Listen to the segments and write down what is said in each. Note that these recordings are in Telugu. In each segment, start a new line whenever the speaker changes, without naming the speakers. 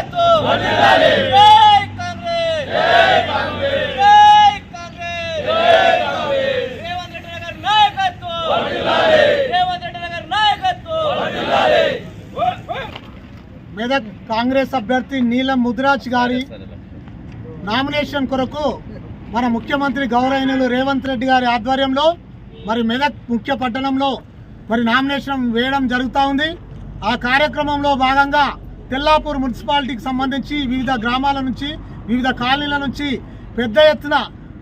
జై కాంగ్రెస్ జై కాంగ్రెస్ జై కాంగ్రెస్ రేవంత్ రెడ్డి గారి నాయకత్వం రేవంత్ రెడ్డి గారి నాయకత్వం
మెదక్ కాంగ్రెస్ అభ్యర్థి నీలం ముదిరాజ్ గారి నామినేషన్ కొరకు మన ముఖ్యమంత్రి గౌరవనీయులు రేవంత్ రెడ్డి గారి ఆధ్వర్యంలో మరి మెదక్ ముఖ్య పట్టణంలో మరి నామినేషన్ వేయడం జరుగుతూ ఉంది. ఆ కార్యక్రమంలో భాగంగా తెల్లాపూర్ మున్సిపాలిటీకి సంబంధించి వివిధ గ్రామాల నుంచి వివిధ కాలనీల నుంచి పెద్ద ఎత్తున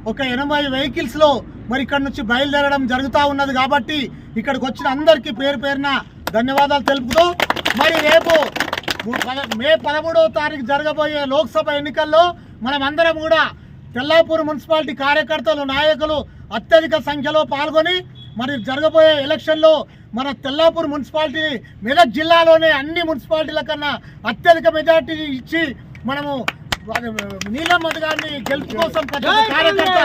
ఒక ఎనభై వెహికల్స్లో మరి ఇక్కడ నుంచి బయలుదేరడం జరుగుతూ ఉన్నది కాబట్టి ఇక్కడికి వచ్చిన అందరికీ పేరు పేరున ధన్యవాదాలు తెలుపుతూ మరి రేపు మే పదమూడవ తారీఖు జరగబోయే లోక్సభ ఎన్నికల్లో మనం అందరం కూడా తెల్లాపూర్ మున్సిపాలిటీ కార్యకర్తలు నాయకులు అత్యధిక సంఖ్యలో పాల్గొని మరి జరగబోయే ఎలక్షన్లో మన తెల్లాపూర్ మున్సిపాలిటీ మెదక్ జిల్లాలోనే అన్ని మున్సిపాలిటీల కన్నా అత్యధిక మెజార్టీ ఇచ్చి మనము వారి నీలమ్మది గారిని గెలుపు కోసం కార్యకర్త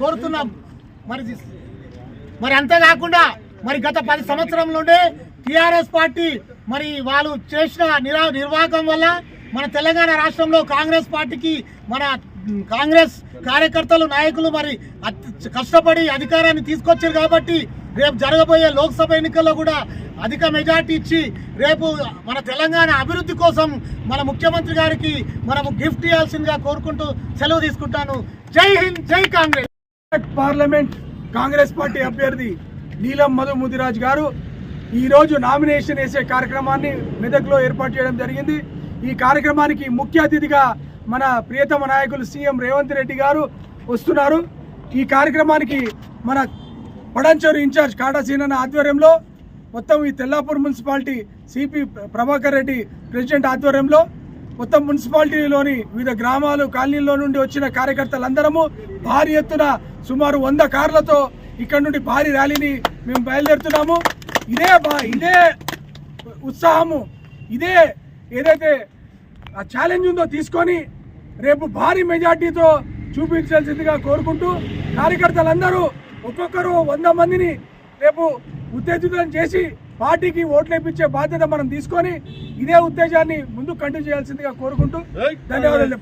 కోరుతున్నాం. మరి మరి అంతేకాకుండా మరి గత పది సంవత్సరం నుండి టిఆర్ఎస్ పార్టీ మరి వాళ్ళు చేసిన నిరా నిర్వాహకం వల్ల మన తెలంగాణ రాష్ట్రంలో కాంగ్రెస్ పార్టీకి మన కాంగ్రెస్ కార్యకర్తలు నాయకులు మరి కష్టపడి అధికారాన్ని తీసుకొచ్చారు కాబట్టి రేపు జరగబోయే లోక్సభ ఎన్నికల్లో కూడా అధిక మెజార్టీ ఇచ్చి రేపు మన తెలంగాణ అభివృద్ధి కోసం మన ముఖ్యమంత్రి గారికి మనము గిఫ్ట్ ఇవ్వాల్సిందిగా కోరుకుంటూ సెలవు తీసుకుంటాను. జై హింద్ జై కాంగ్రెస్.
పార్లమెంట్ కాంగ్రెస్ పార్టీ అభ్యర్థి నీలం మధు ముదిరాజ్ గారు ఈరోజు నామినేషన్ వేసే కార్యక్రమాన్ని మెదక్లో ఏర్పాటు చేయడం జరిగింది. ఈ కార్యక్రమానికి ముఖ్య అతిథిగా మన ప్రియతమ నాయకులు సీఎం రేవంత్ రెడ్డి గారు వస్తున్నారు. ఈ కార్యక్రమానికి మన పడంచూరు ఇన్ఛార్జ్ కాటా సీనన్న ఆధ్వర్యంలో మొత్తం ఈ Tellapur municipality CP Prabhakar Reddy president ఆధ్వర్యంలో మొత్తం మున్సిపాలిటీలోని వివిధ గ్రామాలు కాలనీల్లో నుండి వచ్చిన కార్యకర్తలందరము భారీ ఎత్తున సుమారు వంద కార్లతో ఇక్కడ నుండి భారీ ర్యాలీని మేము బయలుదేరుతున్నాము. ఇదే ఇదే ఉత్సాహము ఇదే ఏదైతే ఆ ఛాలెంజ్ ఉందో తీసుకొని రేపు భారీ మెజార్టీతో చూపించాల్సిందిగా కోరుకుంటూ కార్యకర్తలందరూ ఒక్కొక్కరు వంద మందిని రేపు ఉత్తేజితం చేసి పార్టీకి ఓట్లు ఇప్పించే బాధ్యత మనం తీసుకొని ఇదే ఉత్తేజాన్ని ముందు కంటిన్యూ చేయాల్సిందిగా కోరుకుంటూ ధన్యవాదాలు